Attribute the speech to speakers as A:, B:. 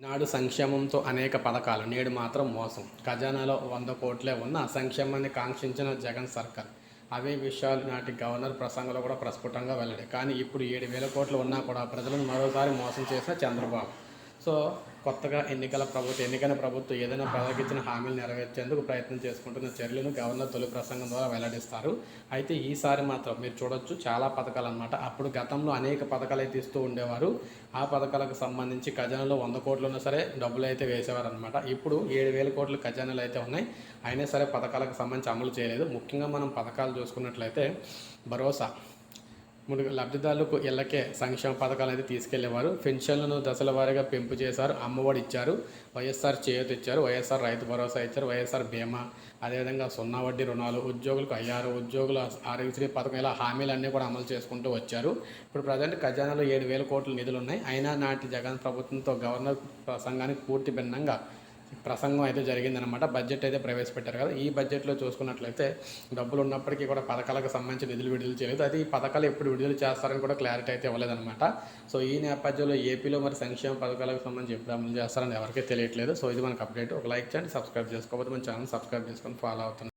A: నాడు సంక్షేమంతో అనేక పథకాలు. నేడు మాత్రం మోసం. ఖజానాలో వంద కోట్లే ఉన్న సంక్షేమాన్ని కాంక్షించిన జగన్ సర్కార్. అవే విషయాలు నాటి గవర్నర్ ప్రసంగంలో కూడా ప్రస్ఫుటంగా వెళ్ళాడు కానీ ఇప్పుడు ఏడు వేల కోట్లు ఉన్నా కూడా ప్రజలను మరోసారి మోసం చేసిన చంద్రబాబు. సో కొత్తగా ఎన్నికల ప్రభుత్వం ఎన్నికైన ప్రభుత్వం ఏదైనా ప్రజలకు ఇచ్చిన హామీలు నెరవేర్చేందుకు ప్రయత్నం చేసుకుంటున్న చర్యలను గవర్నర్ తొలి ప్రసంగం ద్వారా వెల్లడిస్తారు. అయితే ఈసారి మాత్రం మీరు చూడొచ్చు చాలా పథకాలు అనమాట అప్పుడు గతంలో అనేక పథకాలు అయితే ఇస్తూ ఉండేవారు. ఆ పథకాలకు సంబంధించి ఖజానాలో వంద కోట్లు ఉన్నా సరే డబ్బులు అయితే వేసేవారు అనమాట ఇప్పుడు ఏడు వేల కోట్లు ఖజానాలు అయితే ఉన్నాయి. అయినా సరే పథకాలకు సంబంధించి అమలు చేయలేదు. ముఖ్యంగా మనం పథకాలు చూసుకున్నట్లయితే భరోసా. ముందుగా లబ్ధిదారులకు ఇళ్ళకే సంక్షేమ పథకాలు అయితే తీసుకెళ్ళేవారు. పెన్షన్లను దశల వారీగా పెంపు చేశారు అమ్మఒడి ఇచ్చారు వైఎస్ఆర్ చేయూత ఇచ్చారు వైఎస్ఆర్ రైతు భరోసా ఇచ్చారు వైఎస్ఆర్ బీమా. అదేవిధంగా సున్నా వడ్డీ రుణాలు ఉద్యోగులకు అయ్యారు ఉద్యోగుల ఆరోగ్యశ్రీ పథకం ఇలా హామీలన్నీ కూడా అమలు చేసుకుంటూ వచ్చారు. ఇప్పుడు ప్రజెంట్ ఖజానాలో ఏడు వేల కోట్ల నిధులు ఉన్నాయి అయినా నాటి జగన్ ప్రభుత్వంతో గవర్నర్ ప్రసంగానికి పూర్తి భిన్నంగా ప్రసంగం అయితే జరిగిందనమాట బడ్జెట్ అయితే ప్రవేశపెట్టారు కదా. ఈ బడ్జెట్లో చూసుకున్నట్లయితే డబ్బులు ఉన్నప్పటికీ కూడా పథకాలకు సంబంధించి నిధులు విడుదల చేయలేదు. అది ఈ పథకాలు ఎప్పుడు విడుదల చేస్తారని కూడా క్లారిటీ అయితే ఇవ్వలేదన్నమాట. సో ఈ నేపథ్యంలో ఏపీలో మరి సంక్షేమ పథకాలకు సంబంధించి ఎప్పుడు అమలు చేస్తారని ఎవరికీ తెలియట్లేదు. సో ఇది మనకు అప్డేట్. ఒక లైక్ చేయండి సబ్స్క్రైబ్ చేసుకోకపోతే మన ఛానల్ సబ్స్క్రైబ్ చేసుకొని ఫాలో అవుతుంది